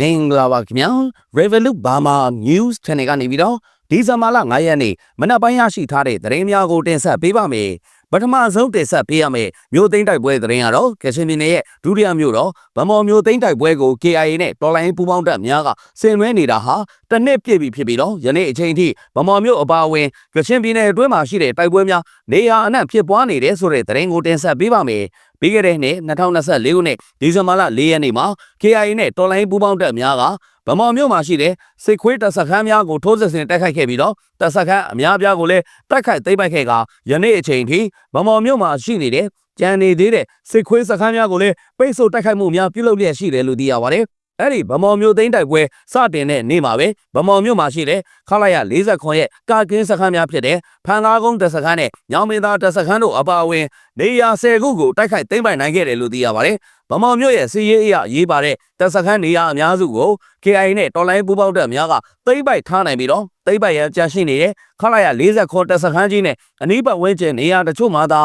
မင်္ဂလာပါခင်ဗျာ Revolut Burma News Channel ကနေပြီးတော့ဒီဇင်ဘာလ9ရက်နေ့မနက်ပိုင်းရရှိထားတဲ့သတင်းများကိုတင်ဆက်ပေးပါမယ်ပထမဆုံးတင်ဆက်ပေးရမယ့်မြို့သိမ်းတိုက်ပွဲသတင်းကတော့ကချင်ပြည်နယ်ရဲ့ဒုတိယမြို့တော်ဗမော်မြို့သိမ်းတိုက်ပွဲကို KIA နဲ့တော်လိုင်းပူးပေါင်းတပ်များကဆင်နွှဲနေတာဟာတစ်နှစ်ပြည့်ပြီဖြစ်ပြီးတော့ယနေ့အချိန်ထိဗမော်မြို့အပါအဝင်ကချင်ပြည်နယ်အတွင်းမှာရှိတဲ့တိုက်ပွဲများနေရာအနှံ့ဖြစ်ပွားနေတယ်ဆိုတဲ့သတင်းကိုတင်ဆက်ပေးပါမယ် ပြီးခဲ့တဲ့နှစ်2024ခုနှစ်ဒီဇင်ဘာလ4ရက်နေ့မှာ KIA နဲ့တော်လိုင်းပူးပေါင်းတပ်များကဗမော်မြို့မှာရှိတဲ့စစ်ခွေးတပ်စခန်းများကိုထိုးစစ်ဆင်တိုက်ခိုက်ခဲ့ပြီးတော့တပ်စခန်းအများပြားကိုလည်းတိုက်ခိုက်သိမ်းပိုက်ခဲ့ကယနေ့အချိန်ထိဗမော်မြို့မှာရှိနေတဲ့ကြံနေသေးတဲ့စစ်ခွေးစခန်းများကိုလည်းပိတ်ဆို့တိုက်ခိုက်မှုများပြုလုပ်လျက်ရှိတယ်လို့သိရပါတယ်။ အဲ့ဒီဗမော်မြို့သိမ်းတိုက်ပွဲစတင်တဲ့နေ့မှာပဲဗမော်မြို့မှာရှိတဲ့ခလာရ40ခွန်ရဲ့ကာကင်းစခန်းများဖြစ်တဲ့ဖန်ကားကုန်းတပ်စခန်းနဲ့ညောင်မင်းသားတပ်စခန်းတို့အပါအဝင်နေရာ10ခုကိုတိုက်ခိုက်သိမ်းပိုက်နိုင်ခဲ့တယ်လို့သိရပါတယ်။ဗမော်မြို့ရဲ့စီးရေးအရာရေးပါတဲ့တပ်စခန်းနေရာအများစုကို KI နဲ့တော်လိုင်းပူးပေါင်းတပ်များကသိမ်းပိုက်ထားနိုင်ပြီးတော့သိမ်းပိုက်ရန်ကြာရှိနေတဲ့ခလာရ40ခွန်တပ်စခန်းကြီးနဲ့အနီးပတ်ဝန်းကျင်နေရာတချို့မှာသာ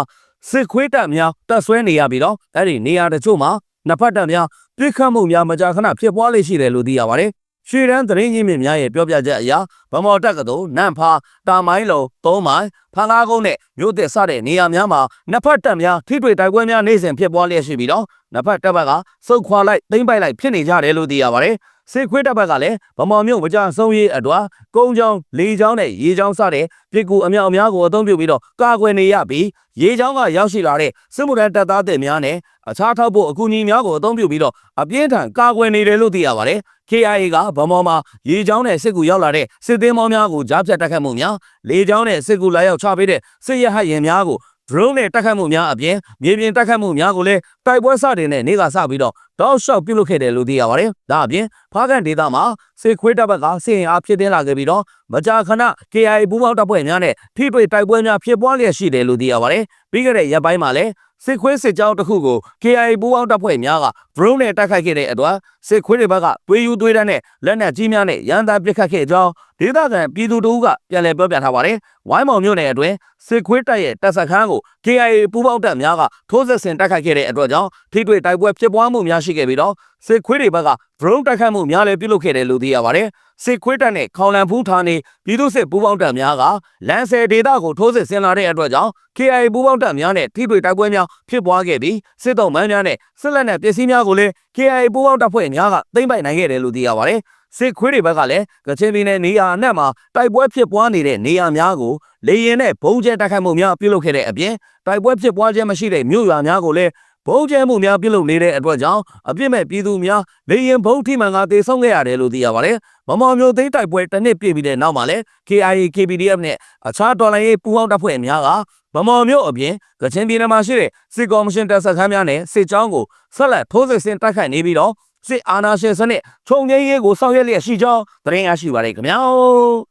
စစ်ခွေးတပ်များတပ်ဆွဲနေရပြီးတော့အဲ့ဒီနေရာတချို့မှာ နှစ်ဖက်တပ်များပြစ်ခတ်မှုများမကြာခဏဖြစ်ပွားလေရှိတယ်လို့သိရပါတယ်။ရွှေရန်သတင်းရင်းမြစ်များရဲ့ပြောပြချက်အရ ဗမော်တက္ကသိုလ်နန့်ဖာတာမိုင်းလုံသုံးမိုင်ဖန်ကားကုန်းနဲ့မြို့သစ်စတဲ့နေရာများမှာနှစ်ဖက်တပ်များထိတွေ့တိုက်ပွဲများနေ့စဉ်ဖြစ်ပွားလျက်ရှိပြီးတော့နှစ်ဖက်တပ်ဘက်ကစုတ်ခွာလိုက်သိမ့်ပိုက်လိုက်ဖြစ်နေကြတယ်လို့သိရပါတယ်။စစ်ခွေးတပ်ဘက်ကလည်းဗမော်မြို့မကြဆုံးရေးအတွက်ကုန်းချောင်းလေချောင်းနဲ့ရေချောင်းစတဲ့ပြည်ကူအမြောက်အများကိုအသုံးပြုပြီးတော့ကာကွယ်နေရပြီးရေချောင်းကရောက်ရှိလာတဲ့စစ်မှုထမ်းတပ်သားတွေများနဲ့အခြားထောက်ဖို့အကူအညီများကိုအသုံးပြုပြီးတော့အပြင်းထန်ကာကွယ်နေတယ်လို့သိရပါတယ်။ KIA ကဗမော်မှာရေချောင်းနဲ့စစ်ကူရောက်လာတဲ့စစ်သေးမောများကိုကြားဖြတ်တိုက်ခတ်မှုများလေချောင်းနဲ့စစ်ကူလာရောက်ချပေးတဲ့စစ်ရဟတ်ရင်များကို drone နဲ့တိုက်ခတ်မှုများအပြင်မြေပြင်တိုက်ခတ်မှုများကိုလည်းတိုက်ပွဲစတင်တဲ့နေ့ကစပြီးတော့တောက်လျှောက်ပြုလုပ်ခဲ့တယ်လို့သိရပါတယ်။ဒါအပြင်ဖားကန်ဒေသမှာစစ်ခွေးတပ်ဘက်ကစစ်ရင်အားဖြစ်တင်လာခဲ့ပြီးတော့မကြာခဏ KIA ပူးပေါင်းတပ်ဖွဲ့များနဲ့ထိတွေ့တိုက်ပွဲများဖြစ်ပွားလျက်ရှိတယ်လို့သိရပါတယ်။ပြီးခဲ့တဲ့ရက်ပိုင်းမှာလည်း စစ်ခွေးစစ်ကြောင်းတစ်ခုကို KIA ပူးပေါင်းတပ်ဖွဲ့များက drone နဲ့တိုက်ခိုက်ခဲ့တဲ့အတွက်စစ်ခွေးတွေဘက်ကသွေးယူသွေးတန်းနဲ့လက်နက်ကြီးများနဲ့ရန်သားပစ်ခတ်ခဲ့ကြောင်းဒေသခံပြည်သူတို့ကပြန်လည်ပြောပြထားပါတယ်။ဝိုင်းမောင်မြို့နယ်အတွင်းစစ်ခွေးတပ်ရဲ့တပ်စခန်းကို KIA ပူးပေါင်းတပ်များကထိုးစစ်ဆင်တိုက်ခိုက်ခဲ့တဲ့အတွက်ကြောင့်ထိတွေ့တိုက်ပွဲဖြစ်ပွားမှုများရှိခဲ့ပြီးတော့စစ်ခွေးတွေဘက်က drone တိုက်ခိုက်မှုများလည်းပြုလုပ်ခဲ့တယ်လို့သိရပါတယ်။ စစ်ခွေးတပ်နဲ့ခေါင်လန်ဖူးဌာနေပြည်သူ့စစ်ပူးပေါင်းတပ်များကလန်ဆယ်ဒေသကိုထိုးစစ်ဆင်လာတဲ့အတွက်ကြောင့် KIA ပူးပေါင်းတပ်များနဲ့ထိတွေ့တိုက်ပွဲများဖြစ်ပွားခဲ့ပြီးစစ်တုံးမန်းများနဲ့စစ်လက်နက်ပစ္စည်းများကိုလည်း KIA ပူးပေါင်းတပ်ဖွဲ့များကသိမ်းပိုက်နိုင်ခဲ့တယ်လို့သိရပါတယ်။စစ်ခွေးတွေဘက်ကလည်းကချင်ပြည်နယ်နေရာအနှံ့မှာတိုက်ပွဲဖြစ်ပွားနေတဲ့နေရာများကိုလေရင်နဲ့ဘုံကျဲတိုက်ခိုက်မှုများပြုလုပ်ခဲ့တဲ့အပြင်တိုက်ပွဲဖြစ်ပွားခြင်းမရှိတဲ့မြို့ရွာများကိုလည်း ဘုံကျဲမှုများပြုလုပ်နေတဲ့အတွက်ကြောင့်အပြစ်မဲ့ပြည်သူများလေရင်ဘုံထိမှန်ကတေဆုံးခဲ့ရတယ်လို့သိရပါတယ်။မမော်မျိုးသိန်းတိုက်ပွဲတစ်နှစ်ပြည့်ပြီးတဲ့နောက်မှာလည်း KIA KPDF နဲ့အခြားတော်လှန်ရေးပူးပေါင်းတပ်ဖွဲ့များကမမော်မျိုးအပြင်ကချင်ပြည်နယ်မှာရှိတဲ့စစ်ကော်မရှင်တပ်စခန်းများနဲ့စစ်ကြောင်းကိုဆက်လက်ထိုးစစ်ဆင်တိုက်ခိုက်နေပြီးတော့စစ်အာဏာရှင်စနစ်ခြုံငိမ့်ရေးကိုဆောင်ရွက်လျက်ရှိကြောင်းသတင်းရရှိပါရခင်ဗျာ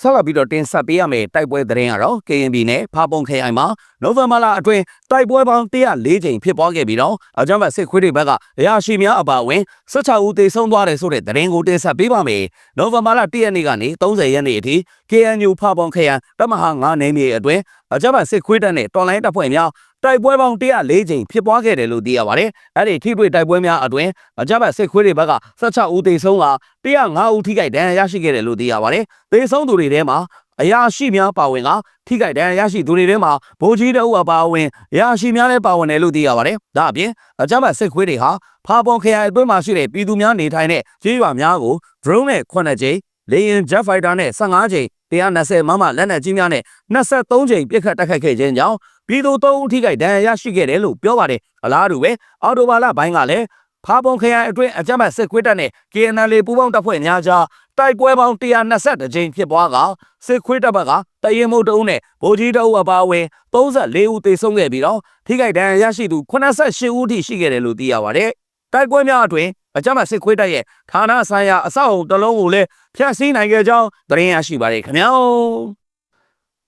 ဆက်လက်ပြီးတော့တင်ဆက်ပေးရမယ့်တိုက်ပွဲသတင်းကတော့ KNB နဲ့ဖားပုံခရိုင်မှာနိုဝင်ဘာလအတွင်းတိုက်ပွဲပေါင်း104ကြိမ်ဖြစ်ပွားခဲ့ပြီးတော့အကြမ်းဖက်စစ်ခွေးတွေဘက်ကအရာရှိများအပါအဝင်16ဦးသေဆုံးသွားတယ်ဆိုတဲ့သတင်းကိုတင်ဆက်ပေးပါမယ်။နိုဝင်ဘာလ1ရက်နေ့ကနေ30ရက်နေ့အထိ KNU ဖားပုံခရိုင်တမဟာ9နေမြေအတွင်းအကြမ်းဖက်စစ်ခွေးတပ်နဲ့တော်လိုင်းတပ်ဖွဲ့များ တိုက်ပွဲပေါင်း104ကြိမ်ဖြစ်ပွားခဲ့တယ်လို့သိရပါတယ်။အဲ့ဒီထိတွေ့တိုက်ပွဲများအတွင်းအကြမ်းဖက်စစ်ခွေးတွေဘက်က16ဦးသေဆုံးက105ဦးထိခိုက်ဒဏ်ရာရရှိခဲ့တယ်လို့သိရပါတယ်။သေဆုံးသူတွေထဲမှာအရာရှိများပါဝင်ကထိခိုက်ဒဏ်ရာရရှိသူတွေထဲမှာဗိုလ်ကြီးတအုပ်အပါအဝင်အရာရှိများလည်းပါဝင်တယ်လို့သိရပါတယ်။ဒါအပြင်အကြမ်းဖက်စစ်ခွေးတွေဟာဖာပွန်ခရိုင်အတွင်းမှာရှိတဲ့ပြည်သူများနေထိုင်တဲ့ကျေးရွာများကို drone နဲ့9ကြိမ်လေယာဉ် jet fighter နဲ့15ကြိမ် 120မမလက်နက်ကြီးများနဲ့23ကြိမ်ပစ်ခတ်တိုက်ခိုက်ခဲ့ခြင်းကြောင့်ပြည်သူ3ဦးထိခိုက်ဒဏ်ရာရရှိခဲ့တယ်လို့ပြောပါတယ်။အလားတူပဲအော်တိုဘာလဘိုင်းကလည်းဖာပွန်ခရိုင်အတွင်းအကြမ်းဖက်စစ်ခွေးတပ်နဲ့ KNL ပူးပေါင်းတပ်ဖွဲ့များကြားတိုက်ပွဲပေါင်း120ကြိမ်ဖြစ်ပွားကစစ်ခွေးတပ်ဘက်ကတရင်မုတ်တအုပ်နဲ့ဗိုလ်ကြီးတအုပ်အပါအဝင်34ဦးသေဆုံးခဲ့ပြီးတော့ထိခိုက်ဒဏ်ရာရရှိသူ88ဦးထိရှိခဲ့တယ်လို့သိရပါတယ်။တိုက်ပွဲများအတွင်း အကြမ်းဖက်စစ်ခွေးတပ်ရဲ့ဌာနဆိုင်ရာအဆောက်အုံတစ်လုံးကိုလည်းဖျက်ဆီးနိုင်ခဲ့ကြောင်းသတင်းရရှိပါတယ်ခင်ဗျာ။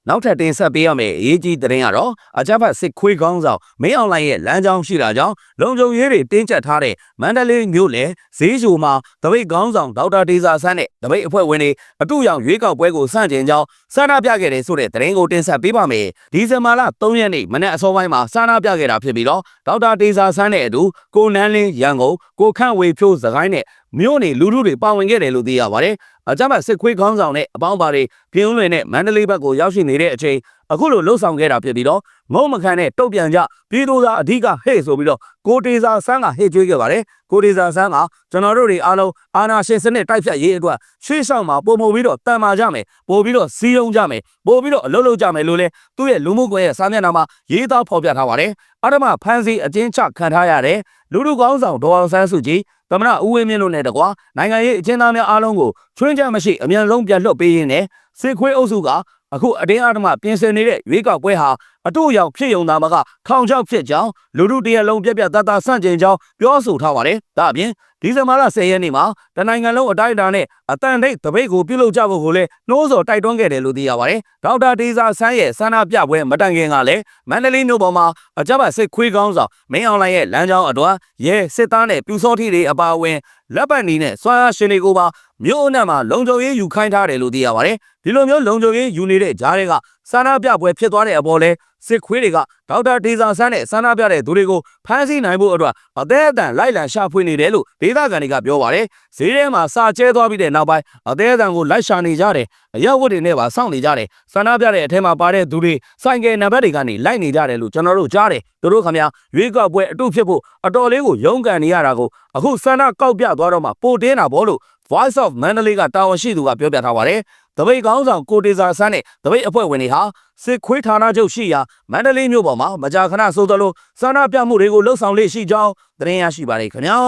နောက်ထပ်တင်ဆက်ပေးရမယ့်အရေးကြီးသတင်းကတော့အကြမ်းဖက်စစ်ခွေးကောင်းဆောင်မင်းအောင်လှိုင်ရဲ့လမ်းကြောင်းရှိတာကြောင့်လုံခြုံရေးတွေတင်းကျပ်ထားတဲ့မန္တလေးမြို့လေဈေးချိုမှာတပိတ်ကောင်းဆောင်ဒေါက်တာဒေဇာဆန်းနဲ့တပိတ်အဖွဲ့ဝင်တွေအတူရောင်ရွေးကောက်ပွဲကိုစတင်ကြောင်းစန္ဒပြခဲ့တယ်ဆိုတဲ့သတင်းကိုတင်ဆက်ပေးပါမယ်။ဒီဇင်ဘာလ3ရက်နေ့မနက်အစောပိုင်းမှာစန္ဒပြခဲ့တာဖြစ်ပြီးတော့ဒေါက်တာဒေဇာဆန်းနဲ့အတူကိုနန်းလင်းရန်ကုန်ကိုခန့်ဝေဖြိုးစကိုင်းနဲ့မြို့နေလူထုတွေပါဝင်ခဲ့တယ်လို့သိရပါတယ် အကြမ်းဖက်စစ်ခွေးခေါင်းဆောင်နဲ့အပေါင်းပါတွေပြင်းဦးလွင်နဲ့မန္တလေးဘက်ကိုရောက်ရှိနေတဲ့အချိန် အခုလိုလှုပ်ဆောင်ခဲ့တာဖြစ်ပြီးတော့မုံမခန့်နဲ့တုတ်ပြန်ကြပြည်သူသားအဓိကဟဲ့ဆိုပြီးတော့ကိုတေစာဆန်းကဟဲ့ကျွေးခဲ့ပါတယ်ကိုတေစာဆန်းကကျွန်တော်တို့တွေအားလုံးအာနာရှင်စနစ်တိုက်ဖြတ်ရေးအတွက်ရှေ့ဆောင်မှာပုံမပြီးတော့တန်မာကြမယ်ပို့ပြီးတော့စီးရုံးကြမယ်ပို့ပြီးတော့အလုပ်လုပ်ကြမယ်လို့လဲသူ့ရဲ့လူမှုကွန်ရက်စာမျက်နှာမှာရေးသားဖော်ပြထားပါတယ်အရမဖန်စီအကျဉ်းချခံထားရတဲ့လူလူကောင်းဆောင်ဒေါ်အောင်ဆန်းစုကြည်သမရဦးဝင်းမြင့်တို့နဲ့တကွာနိုင်ငံရေးအကျဉ်းသားများအားလုံးကိုချွင်းချက်မရှိအမြန်ဆုံးပြန်လွှတ်ပေးရင်းနဲ့စစ်ခွေးအုပ်စုက အခုအတင်းအဓမ္မပြင်ဆင်နေတဲ့ရွေးကောက်ပွဲဟာအတူရောက်ဖြစ်ယုံသားမကထောင်ချောက်ဖြစ်ကြောင်းလူလူတရက်လုံးပြက်ပြက်တတ်တာဆန့်ကျင်ကြောင်းပြောဆိုထားပါတယ်။ဒါအပြင်ဒီဇင်ဘာလ10ရက်နေ့မှာတနိုင်ငံလုံးအတိုင်းအတာနဲ့အတန်တိတ်တပိတ်ကိုပြုလုပ်ကြဖို့ကိုလည်းနှိုးဆော်တိုက်တွန်းခဲ့တယ်လို့သိရပါတယ်။ဒေါက်တာဒေဇာဆန်းရဲ့ဆန္ဒပြပွဲမတိုင်ခင်ကလည်းမန္တလေးမြို့ပေါ်မှာအကြမ်းဖက်စစ်ခွေးကောင်းဆောင်မင်းအောင်လှိုင်ရဲ့လမ်းကြောင်းအတွာရဲစစ်သားနဲ့ပြူစောထီတွေအပါအဝင်လက်ပတ်နီးနဲ့စွမ်းအားရှင်တွေကိုပါ မြို့အနှံ့မှာလုံခြုံရေးယူခိုင်းထားတယ်လို့သိရပါတယ်။ဒီလိုမျိုးလုံခြုံရေးယူနေတဲ့ကြားတွေကဆန္ဒပြပွဲဖြစ်သွားတဲ့အပေါ်လဲစစ်ခွေးတွေကဒေါက်တာဒေဇာဆန်းနဲ့ဆန္ဒပြတဲ့သူတွေကိုဖမ်းဆီးနိုင်ဖို့အတွက်အသေးအတန်လိုက်လံရှာဖွေနေတယ်လို့ဒေသခံတွေကပြောပါတယ်။ဈေးထဲမှာစာကျဲသွားပြီးတဲ့နောက်ပိုင်းအသေးအတန်ကိုလိုက်ရှာနေကြတယ်။အရက်ဝတ်တွေနဲ့ပါစောင့်နေကြတယ်။ဆန္ဒပြတဲ့အထက်မှာပါတဲ့သူတွေဆိုင်ကယ်နံပါတ်တွေကနေလိုက်နေကြတယ်လို့ကျွန်တော်တို့ကြားတယ်။သူတို့ခင်ဗျာရွေးကောက်ပွဲအတုဖြစ်ဖို့အတော်လေးကိုရုန်းကန်နေရတာကိုအခုဆန္ဒကောက်ပြသွားတော့မှပိုတင်းတာဗောလို့ Voice of Mandalay ကတာဝန်ရှိသူကပြောပြထားပါတယ်။တပိတ်ကောင်းဆောင်ကိုတေဇာဆန်းနဲ့တပိတ်အဖွဲ့ဝင်တွေဟာစစ်ခွေးဌာနချုပ်ရှိရာမန္တလေးမြို့ပေါ်မှာမကြာခဏဆိုသလိုဆန္ဒပြမှုတွေကိုလှုပ်ဆောင်လေးရှိကြောင်းသတင်းရရှိပါတယ်ခင်ဗျာ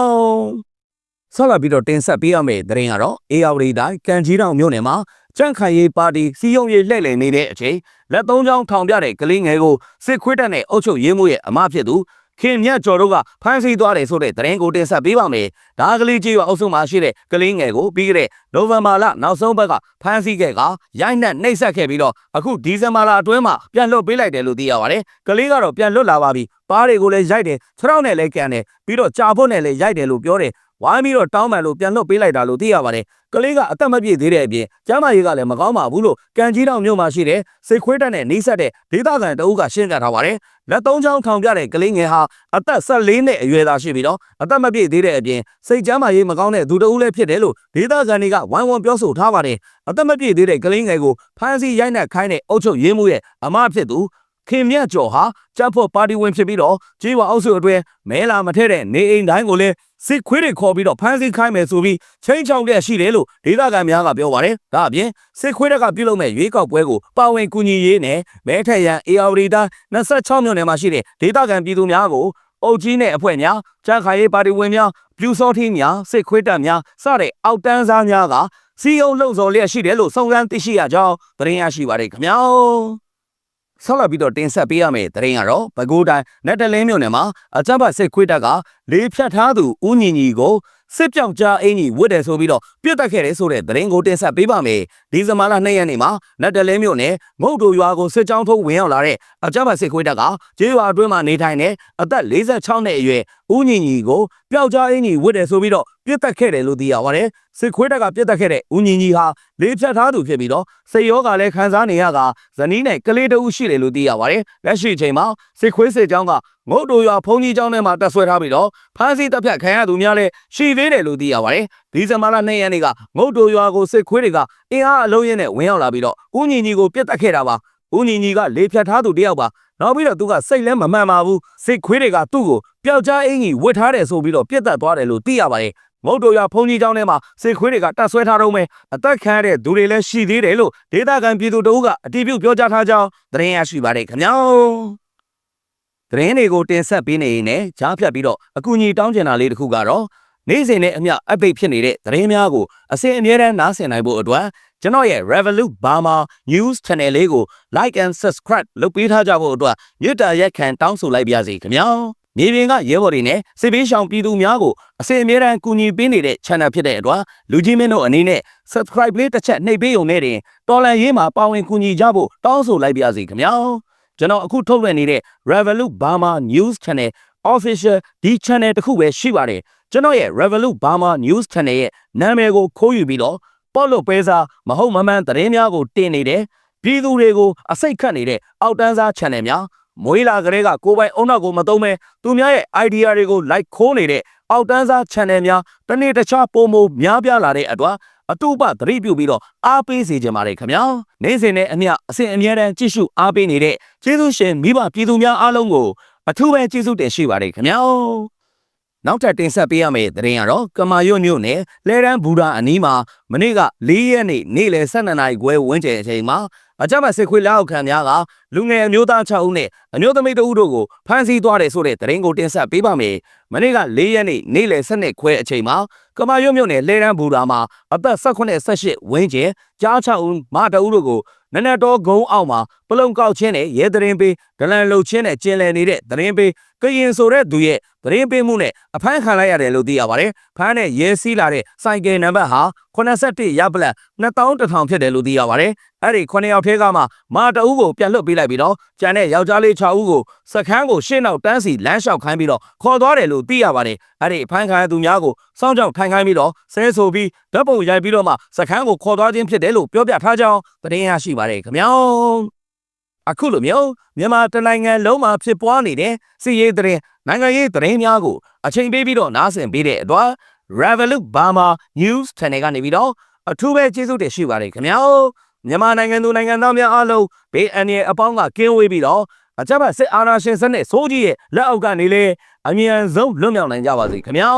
။ဆက်လက်ပြီးတော့တင်ဆက်ပေးရမယ့်သတင်းကတော့ AR တိုင်းကံကြီးတောင်မြို့နယ်မှာကြန့်ခိုင်ရေးပါတီစီယုံရေးလှည့်လည်နေတဲ့အချိန်လက်သုံးချောင်းထောင်ပြတဲ့ကလေးငယ်ကိုစစ်ခွေးတပ်နဲ့အုပ်ချုပ်ရေးမှုရဲ့အမဖြစ်သူ ခင်မြတ်ကျော်တို့ကဖမ်းဆီးသွားတယ်ဆိုတဲ့သတင်းကိုတင်ဆက်ပေးပါမယ်။ဒါကလေးကြီးရွာအုပ်စုမှာရှိတဲ့ကလေးငယ်ကိုပြီးခဲ့တဲ့နိုဝင်ဘာလနောက်ဆုံးပတ်ကဖမ်းဆီးခဲ့ကရိုက်နှက်နှိပ်စက်ခဲ့ပြီးတော့အခုဒီဇင်ဘာလအတွင်းမှာပြန်လွတ်ပေးလိုက်တယ်လို့သိရပါတယ်။ကလေးကတော့ပြန်လွတ်လာပါပြီ။ပါးတွေကိုလည်းရိုက်တယ်၊ခြေထောက်နဲ့လည်းကန်တယ်ပြီးတော့ကြာဖို့နဲ့လည်းရိုက်တယ်လို့ပြောတယ်။ ဝိုင်းပြီးတော့တောင်းပန်လို့ပြန်လွတ်ပေးလိုက်တာလို့သိရပါတယ်။ကလေးကအသက်မပြည့်သေးတဲ့အပြင်ကျမ်းမာရေးကလည်းမကောင်းပါဘူးလို့ကန်ကြီးတောင်မြို့မှာရှိတဲ့စိတ်ခွေးတက်နဲ့နှိစက်တဲ့ဒေသခံတအုပ်ကရှင်းပြထားပါတယ်။လက်သုံးချောင်းထောင်ပြတဲ့ကလေးငယ်ဟာအသက်14နှစ်အရွယ်သားရှိပြီးတော့အသက်မပြည့်သေးတဲ့အပြင်စိတ်ကျမ်းမာရေးမကောင်းတဲ့သူတအုပ်လည်းဖြစ်တယ်လို့ဒေသခံတွေကဝိုင်းဝန်းပြောဆိုထားပါတယ်။အသက်မပြည့်သေးတဲ့ကလေးငယ်ကိုဖမ်းဆီးရိုက်နှက်ခိုင်းတဲ့အုပ်ချုပ်ရေးမှုရဲ့အမဖြစ်သူ ခင်မြတ်ကျော်ဟာကျန်းဖို့ပါတီဝင်ဖြစ်ပြီးတော့ကြေးဝအုပ်စုအတွင်းမဲလာမထည့်တဲ့နေအိမ်တိုင်းကိုလည်းစစ်ခွေးတွေခေါ်ပြီးတော့ဖမ်းဆီးခိုင်းမယ်ဆိုပြီးချင်းချောင်းတဲ့ရှိတယ်လို့ဒေသခံများကပြောပါတယ်။ဒါအပြင်စစ်ခွေးတွေကပြုလုပ်မဲ့ရွေးကောက်ပွဲကိုပါဝင်ကူညီရေးနဲ့မဲထက်ရန် AR တာ26မြို့နယ်မှာရှိတဲ့ဒေသခံပြည်သူများကိုအုပ်ကြီးနဲ့အဖွဲ့များကြံ့ခိုင်ရေးပါတီဝင်များပြူစောထင်းများစစ်ခွေးတပ်များစတဲ့အောက်တန်းစားများကစီယုံလှုပ်ဆော်လျက်ရှိတယ်လို့စုံစမ်းသိရှိရကြောင်းသတင်းရရှိပါတယ်ခင်ဗျာ။ ဆက်လက်ပြီးတော့တင်ဆက်ပေးရမယ့်သတင်းကတော့ပဲခူးတိုင်းနက်တလင်းမြို့နယ်မှာအကြမ်းဖက်စစ်ခွေးတပ်ကလေးဖြတ်ထားသူဦးညီညီကိုစစ်ပြောက်ကြားအင်ကြီးဝတ်တယ်ဆိုပြီးတော့ပြစ်တက်ခဲ့တယ်ဆိုတဲ့သတင်းကိုတင်ဆက်ပေးပါမယ်ဒီဇင်ဘာလ2ရက်နေ့မှာနက်တလင်းမြို့နယ်ငုတ်တူရွာကိုစစ်ကြောင်းထုတ်ဝင်ရောက်လာတဲ့အကြမ်းဖက်စစ်ခွေးတပ်ကကျေးရွာအတွင်းမှာနေထိုင်တဲ့အသက်46နှစ်အရွယ်ဦးညီညီကိုပျောက်ကြားအင်ကြီးဝတ်တယ်ဆိုပြီးတော့ပြစ်တက်ခဲ့တယ်လို့သိရပါတယ်စစ်ခွေးတပ်ကပြစ်တက်ခဲ့တဲ့ဦးညီညီဟာလေးဖြတ်ထားသူဖြစ်ပြီးတော့စိတ်ရောဂါလည်းခံစားနေရကဇနီးနဲ့ကလေးတဦးရှိတယ်လို့သိရပါတယ်လက်ရှိချိန်မှာစစ်ခွေးစစ်ကြောင်းကငုတ်တူရွာဖုန်ကြီးကျောင်းထဲမှာတက်ဆွဲထားပြီးတော့ဖမ်းဆီးတပ်ဖြတ်ခံရသူများလည်းရှိသေးတယ်လို့သိရပါတယ်။ဒီဇင်ဘာလ2ရက်နေ့ကငုတ်တူရွာကိုစစ်ခွေးတွေကအင်အားအလုံးရင်းနဲ့ဝင်ရောက်လာပြီးတော့ဦးညီညီကိုပြစ်တက်ခဲ့တာပါ။ ဦးညီညီကလေဖြတ်ထားသူတယောက်ပါ။နောက်ပြီးတော့သူကစိတ်လည်းမမှန်ပါဘူး။စစ်ခွေးတွေကသူ့ကိုပျောက်ကြားအင်ကြီးဝတ်ထားတယ်ဆိုပြီးတော့ပြစ်တက်သွားတယ်လို့သိရပါတယ်။ငုတ်တို့ရဖုန်ကြီးကျောင်းထဲမှာစစ်ခွေးတွေကတက်ဆွဲထားတော့မယ်အသက်ခံရတဲ့သူတွေလည်းရှိသေးတယ်လို့ဒေသခံပြည်သူတို့ကအတည်ပြုပြောကြားထားကြောင်းသတင်းရရှိပါတယ်ခင်ဗျာသတင်းတွေကိုတင်ဆက်ပေးနေရင်လည်းကြားဖြတ်ပြီးတော့အကူအညီတောင်းချင်တာလေးတစ်ခုကတော့နေ့စဉ်နဲ့အမျှ update ဖြစ်နေတဲ့သတင်းများကိုအစဉ်အမြဲတမ်းနားဆင်နိုင်ဖို့အတွက် ကျွန်တော်ရဲ့ Revolut Burma News Channel လေးကို like and subscribe လုပ်ပေးထားကြဖို့အတွက်မြစ်တာရက်ခံတောင်းဆိုလိုက်ပါရစေခင်ဗျာမြေပြင်ကရဲဘော်တွေနဲ့စစ်ပေးရှောင်ပြည်သူများကိုအစီအမြဲတမ်းကူညီပေးနေတဲ့ channel ဖြစ်တဲ့အတွက်လူကြီးမင်းတို့အနေနဲ့ subscribe လေးတစ်ချက်နှိပ်ပေးုံနဲ့တင်တော်လန်ရေးမှာပါဝင်ကူညီကြဖို့တောင်းဆိုလိုက်ပါရစေခင်ဗျာကျွန်တော်အခုထုတ်လွှင့်နေတဲ့ Revolut Burma News Channel official ဒီ channel တစ်ခုပဲရှိပါတယ်ကျွန်တော်ရဲ့ Revolut Burma News Channel ရဲ့နာမည်ကိုခိုးယူပြီးတော့ ပေါ့လို့ပဲစားမဟုတ်မမှန်သတင်းများကိုတင်နေတယ်ပြည်သူတွေကိုအစိတ်ခတ်နေတဲ့အောက်တန်းစား channel များမွေးလာကလေးကကိုပိုင်အုံနောက်ကိုမသုံးမဲသူများရဲ့ idea တွေကို like ခိုးနေတဲ့အောက်တန်းစား channel များတစ်နေ့တစ်ခြားပုံမများပြားလာတဲ့အတွက်အတူပသတိပြုပြီးတော့အားပေးစေချင်ပါတယ်ခင်ဗျာနေ့စဉ်နဲ့အမျှအစဉ်အမြဲတမ်းကြည့်ရှုအားပေးနေတဲ့ကျေးဇူးရှင်မိဘပြည်သူများအားလုံးကိုအထူးပဲကျေးဇူးတင်ရှိပါတယ်ခင်ဗျာ နောက်ထပ်တင်ဆက်ပေးရမယ့်သတင်းကတော့ကမာရွတ်မြို့နယ်လဲရန်ဘူရာအနီးမှာမနေ့က၄ရက်နေ့နေ့လယ်12နာရီခွဲဝန်းကျင်အချိန်မှာအကြမ်းဖက်စစ်ခွေးလက်အောက်ခံများကလူငယ်အမျိုးသား6ဦးနဲ့အမျိုးသမီး2ဦးတို့ကိုဖမ်းဆီးသွားတယ်ဆိုတဲ့သတင်းကိုတင်ဆက်ပေးပါမယ်။မနေ့က၄ရက်နေ့နေ့လယ်12ခွဲအချိန်မှာကမာရွတ်မြို့နယ်လဲရန်ဘူရာမှာအသက်18 18ဝန်းကျင်ကြား6ဦးမတအဦးတို့ကို နနက်တော်ဂုံအောက်မှာပလုံကောက်ချင်းနဲ့ရဲသတင်းပေးဒလန်လှုပ်ချင်းနဲ့ကျင်လည်နေတဲ့သတင်းပေးကရင်ဆိုတဲ့သူရဲ့သတင်းပေးမှုနဲ့အဖမ်းခံလိုက်ရတယ်လို့သိရပါတယ်။ဖမ်းတဲ့ရဲစည်းလာတဲ့စိုက်ကယ်နံပါတ်ဟာ81ရပ်ပလက်2100ဖြစ်တယ်လို့သိရပါတယ်။အဲ့ဒီ9ယောက်ထဲကမှမာတအဦးကိုပြန်လွတ်ပေးလိုက်ပြီးတော့ကျန်တဲ့ယောက်ျားလေး6ဦးကိုစခန်းကိုရှင်းနောက်တန်းစီလမ်းလျှောက်ခိုင်းပြီးတော့ခေါ်သွားတယ်လို့သိရပါတယ်။အဲ့ဒီအဖမ်းခံရသူများကိုစောင့်ကြောက်ထိုင်ခိုင်းပြီးတော့ဆဲဆိုပြီး ဓာတ်ပုံရိုက်ပြီးတော့မှစခန်းကိုခေါ်သွားခြင်းဖြစ်တယ်လို့ပြောပြထားကြောင်းသတင်းရရှိပါတယ်ခင်ဗျာ။အခုလိုမျိုးမြန်မာတိုင်းနိုင်ငံလုံးမှာဖြစ်ပွားနေတဲ့စီးရေးသတင်းနိုင်ငံရေးသတင်းများကိုအချိန်ပေးပြီးတော့နားဆင်ပေးတဲ့အတွက် Revolut Burma News Channel ကနေပြီးတော့အထူးပဲကျေးဇူးတင်ရှိပါတယ်ခင်ဗျာမြန်မာနိုင်ငံသူနိုင်ငံသားများအားလုံးဘေးအန္တရာယ်အပေါင်းကကင်းဝေးပြီးတော့အကြမ်းဖက်စစ်အာဏာရှင်စနစ်ဆိုးကြီးရဲ့လက်အောက်ကနေလေအမြန်ဆုံးလွတ်မြောက်နိုင်ကြပါစေခင်ဗျာ